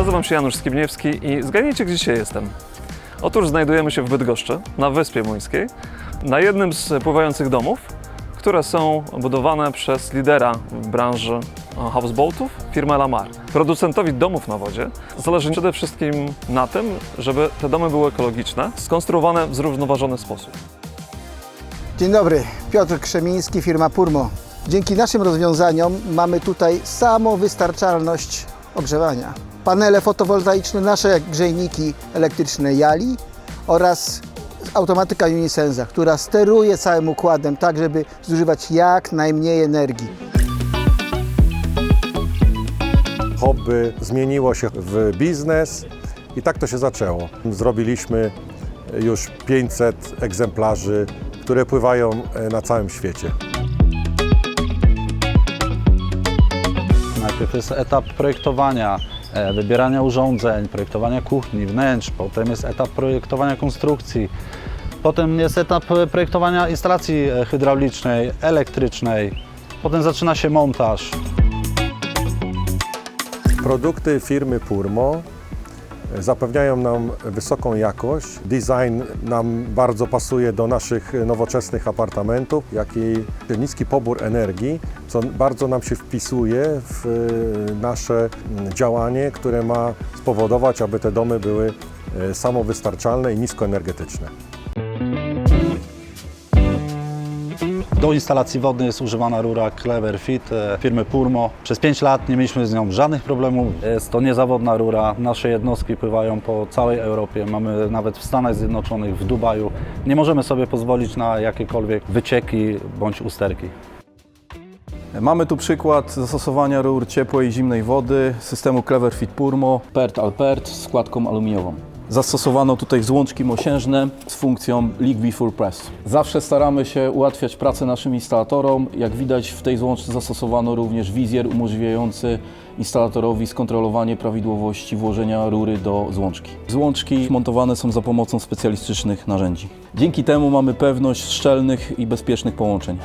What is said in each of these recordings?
Nazywam się Janusz Skibniewski i zgadnijcie, gdzie dzisiaj jestem. Otóż znajdujemy się w Bydgoszczy, na Wyspie Młyńskiej, na jednym z pływających domów, które są budowane przez lidera w branży houseboatów, firmę Lamar. Producentowi domów na wodzie zależy przede wszystkim na tym, żeby te domy były ekologiczne, skonstruowane w zrównoważony sposób. Dzień dobry, Piotr Krzemiński, firma Purmo. Dzięki naszym rozwiązaniom mamy tutaj samowystarczalność ogrzewania. Panele fotowoltaiczne, nasze grzejniki elektryczne Jali oraz automatyka Unisenza, która steruje całym układem tak, żeby zużywać jak najmniej energii. hobby zmieniło się w biznes i tak to się zaczęło. Zrobiliśmy już 500 egzemplarzy, które pływają e, na całym świecie. Najpierw jest etap projektowania, wybierania urządzeń, projektowania kuchni, wnętrz, potem jest etap projektowania konstrukcji, potem jest etap e, projektowania instalacji e, hydraulicznej, elektrycznej, potem zaczyna się montaż. Produkty firmy Purmo e, zapewniają nam wysoką jakość. Design nam bardzo pasuje do naszych nowoczesnych apartamentów, jak i niski pobór energii, co bardzo nam się wpisuje w e, nasze mm, działanie, które ma spowodować, aby te domy były e, samowystarczalne i niskoenergetyczne. Do instalacji wodnej jest używana rura Clever Fit e, firmy Purmo. Przez 5 lat nie mieliśmy z nią żadnych problemów. Jest to niezawodna rura. Nasze jednostki pływają po całej Europie. Mamy nawet w Stanach Zjednoczonych, w Dubaju. Nie możemy sobie pozwolić na jakiekolwiek wycieki bądź usterki. Mamy tu przykład zastosowania rur ciepłej i zimnej wody systemu Clever Fit Purmo. PERT Alpert z składką aluminiową. Zastosowano tutaj złączki mosiężne z funkcją Liquid Full Press. Zawsze staramy się ułatwiać pracę naszym instalatorom. Jak widać w tej złączce zastosowano również wizjer umożliwiający instalatorowi skontrolowanie prawidłowości włożenia rury do złączki. Złączki montowane są za pomocą specjalistycznych narzędzi. Dzięki temu mamy pewność szczelnych i bezpiecznych połączeń.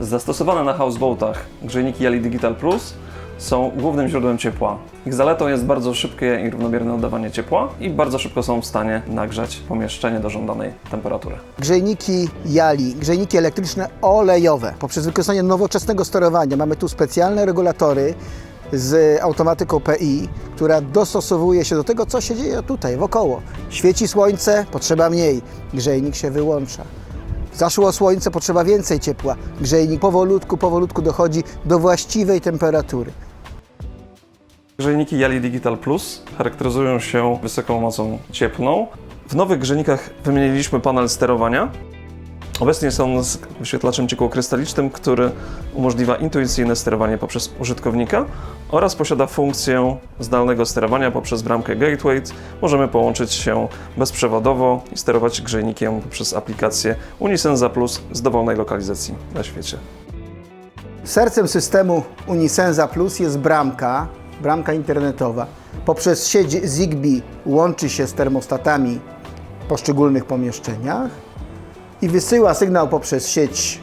Zastosowane na houseboatach grzejniki Yali Digital Plus są głównym źródłem ciepła. Ich zaletą jest bardzo szybkie i równomierne oddawanie ciepła i bardzo szybko są w stanie nagrzać pomieszczenie do żądanej temperatury. Grzejniki Jali, grzejniki elektryczne olejowe. Poprzez wykorzystanie nowoczesnego sterowania mamy tu specjalne regulatory z automatyką PI, która dostosowuje się do tego, co się dzieje tutaj, wokoło. Świeci słońce, potrzeba mniej, grzejnik się wyłącza. Zaszło słońce, potrzeba więcej ciepła. Grzejnik powolutku, powolutku dochodzi do właściwej temperatury. Grzejniki Yali Digital Plus charakteryzują się wysoką mocą cieplną. W nowych grzejnikach wymieniliśmy panel sterowania. Obecnie są z wyświetlaczem ciekłokrystalicznym, który umożliwia intuicyjne sterowanie poprzez użytkownika oraz posiada funkcję zdalnego sterowania poprzez bramkę Gateway. Możemy połączyć się bezprzewodowo i sterować grzejnikiem poprzez aplikację Unisenza Plus z dowolnej lokalizacji na świecie. Sercem systemu Unisenza Plus jest bramka, bramka internetowa. Poprzez sieć Zigbee łączy się z termostatami w poszczególnych pomieszczeniach i wysyła sygnał poprzez sieć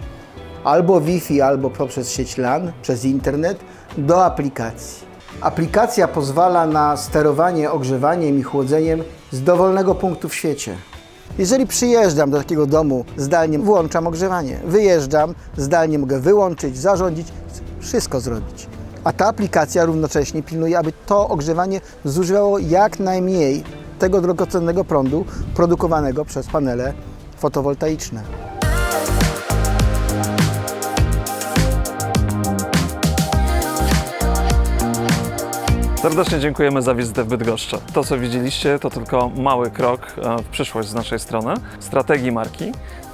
albo Wi-Fi, albo poprzez sieć LAN, przez internet do aplikacji. Aplikacja pozwala na sterowanie ogrzewaniem i chłodzeniem z dowolnego punktu w świecie. Jeżeli przyjeżdżam do takiego domu, zdalnie włączam ogrzewanie. Wyjeżdżam, zdalnie mogę wyłączyć, zarządzić, wszystko zrobić. A ta aplikacja równocześnie pilnuje, aby to ogrzewanie zużywało jak najmniej tego drogocennego prądu produkowanego przez panele fotowoltaiczne. Serdecznie dziękujemy za wizytę w Bydgoszczy. To, co widzieliście, to tylko mały krok e, w przyszłość z naszej strony, strategii marki,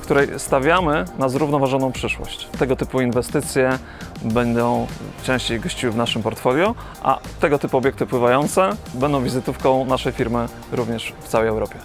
której stawiamy na zrównoważoną przyszłość. Tego typu inwestycje będą częściej gościły w naszym portfolio, a tego typu obiekty pływające będą wizytówką naszej firmy również w całej Europie.